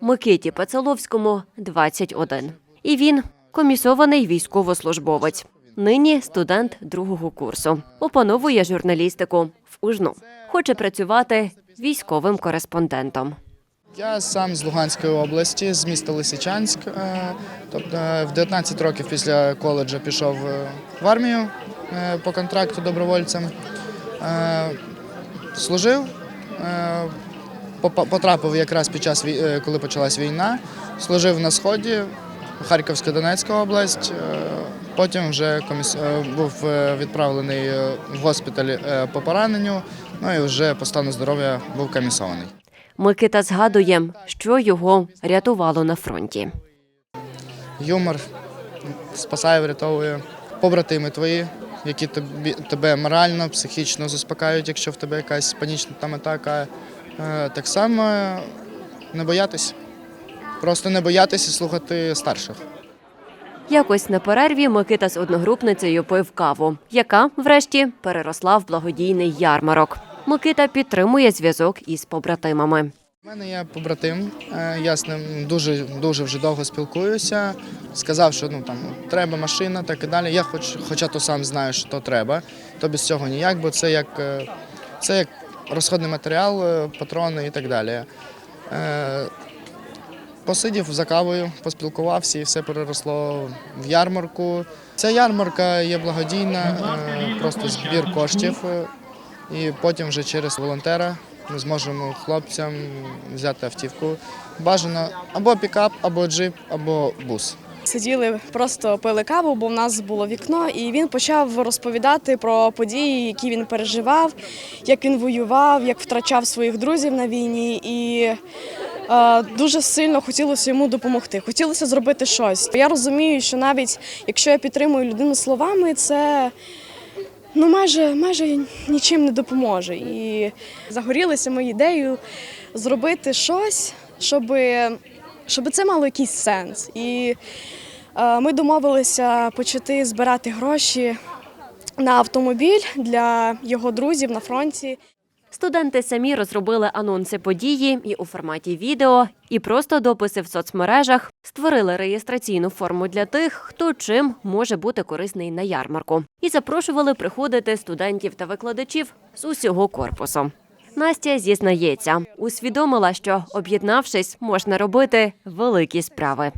Микиті Пацаловському 21. І він комісований військовослужбовець. Нині студент другого курсу. Опановує журналістику в Ужну. Хоче працювати військовим кореспондентом. Я сам з Луганської області, з міста Лисичанськ. Е, Тобто е, в 19 років після коледжу пішов е, в армію по контракту добровольцем. Служив, потрапив якраз під час е, коли почалась війна. Служив на сході, Харківська Донецька область. е, Потім вже коміс... е, був відправлений в госпіталь по пораненню. Ну і вже по стану здоров'я був комісований. Микита згадує, що його рятувало на фронті. Юмор спасає, врятовує побратими твої, які тобі, тебе морально, психічно заспокаюють, якщо в тебе якась панічна там атака. Е, Так само не боятись. Просто не боятися слухати старших. Якось на перерві Микита з одногрупницею пив каву, яка, врешті, переросла в благодійний ярмарок. Микита підтримує зв'язок із побратимами. У мене є побратим, е, я з ним дуже дуже вже довго спілкуюся. Сказав, що ну там треба машина, так і далі. Я хоч, хоча то сам знаю, що то треба, то без цього ніяк, бо це як е, це як розходний матеріал, е, патрони і так далі. Е, Посидів за кавою, поспілкувався і все переросло в ярмарку. Ця ярмарка є благодійна, е, просто збір коштів. І потім вже через волонтера ми зможемо хлопцям взяти автівку. Бажано або пікап, або джип, або бус. Сиділи, просто пили каву, бо в нас було вікно, і він почав розповідати про події, які він переживав, як він воював, як втрачав своїх друзів на війні. І е, дуже сильно хотілося йому допомогти. Хотілося зробити щось. Я розумію, що навіть якщо я підтримую людину словами, це. Ну, майже, майже нічим не допоможе. І загорілися ми ідеєю зробити щось, щоб, щоб це мало якийсь сенс. І е, ми домовилися почати збирати гроші на автомобіль для його друзів на фронті. Студенти самі розробили анонси події і у форматі відео, і просто дописи в соцмережах створили реєстраційну форму для тих, хто чим може бути корисний на ярмарку, і запрошували приходити студентів та викладачів з усього корпусу. Настя зізнається, усвідомила, що об'єднавшись, можна робити великі справи.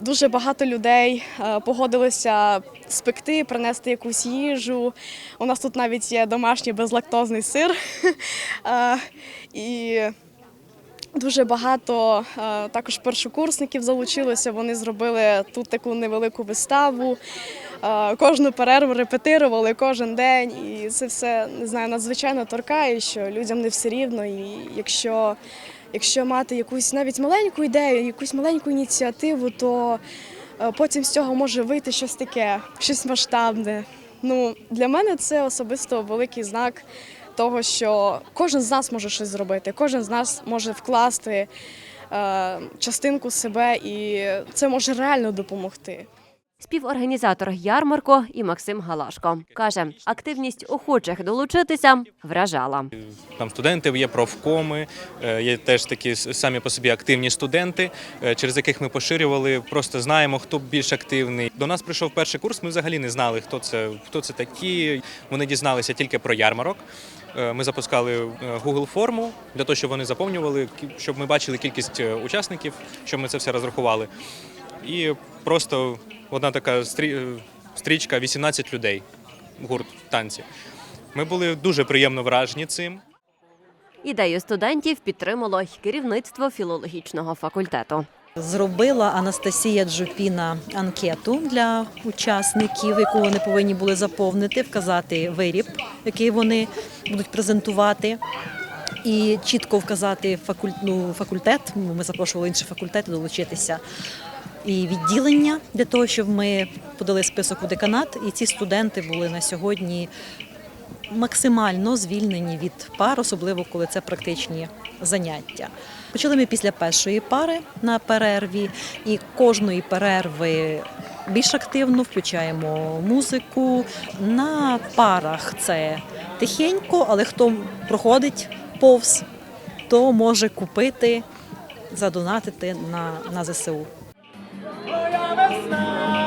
Дуже багато людей е, погодилися спекти, принести якусь їжу. У нас тут навіть є домашній безлактозний сир. Е, І дуже багато е, також першокурсників залучилося. Вони зробили тут таку невелику виставу. Е, Кожну перерву репетирували кожен день, і це все не знаю, надзвичайно торкає, що людям не все рівно. І якщо Якщо мати якусь навіть маленьку ідею, якусь маленьку ініціативу, то е, потім з цього може вийти щось таке, щось масштабне. Ну, для мене це особисто великий знак того, що кожен з нас може щось зробити, кожен з нас може вкласти е, частинку себе, і це може реально допомогти. Співорганізатор ярмарку і Максим Галашко каже, активність охочих долучитися вражала. Там студенти є профкоми, е, є теж такі самі по собі активні студенти, е, через яких ми поширювали. Просто знаємо, хто більш активний. До нас прийшов перший курс. Ми взагалі не знали, хто це, хто це такі. Вони дізналися тільки про ярмарок. Е, Ми запускали е, Google форму для того, щоб вони заповнювали, щоб ми бачили кількість е, учасників, щоб ми це все розрахували. І просто одна така стрі- стрічка 18 людей, гурт танці. Ми були дуже приємно вражені цим. Ідею студентів підтримало й керівництво філологічного факультету. Зробила Анастасія Джупіна анкету для учасників, яку вони повинні були заповнити, вказати виріб, який вони будуть презентувати, і чітко вказати ну, факультет. Ми запрошували інші факультети долучитися. І відділення для того, щоб ми подали список у деканат, і ці студенти були на сьогодні максимально звільнені від пар, особливо коли це практичні заняття. Почали ми після першої пари на перерві, і кожної перерви більш активно включаємо музику. На парах це тихенько, але хто проходить повз, то може купити задонатити на, на ЗСУ. Про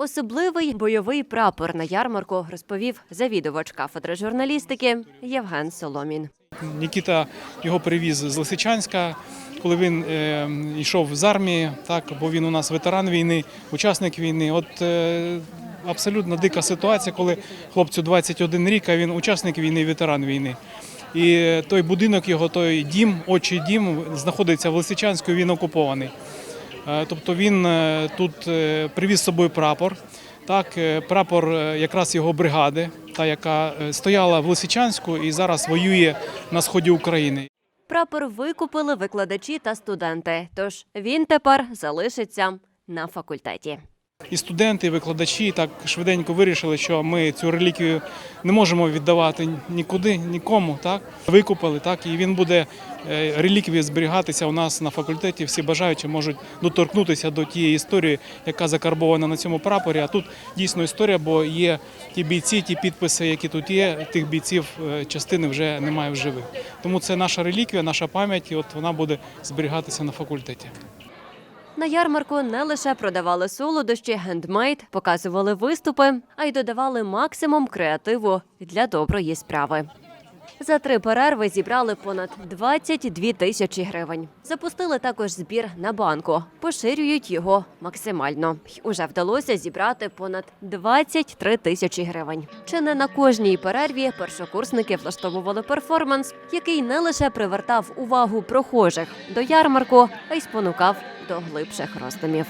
особливий бойовий прапор на ярмарку розповів завідувач кафедри журналістики Євген Соломін. Нікіта його привіз з Лисичанська, коли він е, йшов з армії, так, бо він у нас ветеран війни, учасник війни. От е, абсолютно дика ситуація, коли хлопцю 21 рік, а він учасник війни, ветеран війни. І той будинок його, той дім, отчий дім, знаходиться в Лисичанську, він окупований. Е, Тобто він е, тут е, привіз з собою прапор. Так, прапор якраз його бригади, та яка стояла в Лисичанську і зараз воює на сході України. Прапор викупили викладачі та студенти, тож він тепер залишиться на факультеті. І студенти, і викладачі так швиденько вирішили, що ми цю реліквію не можемо віддавати нікуди, нікому. Так викупили, так і він буде е, реліквія зберігатися у нас на факультеті. Всі бажаючі можуть доторкнутися до тієї історії, яка закарбована на цьому прапорі. А тут дійсно історія, бо є ті бійці, ті підписи, які тут є. Тих бійців е, частини вже немає в живих. Тому це наша реліквія, наша пам'ять, і от вона буде зберігатися на факультеті. На ярмарку не лише продавали солодощі, гендмейд, показували виступи, а й додавали максимум креативу для доброї справи. За три перерви зібрали понад 22 тисячі гривень. Запустили також збір на банку, поширюють його максимально. Уже вдалося зібрати понад 23 тисячі гривень. Чи не на кожній перерві першокурсники влаштовували перформанс, який не лише привертав увагу прохожих до ярмарку, а й спонукав до глибших роздумів.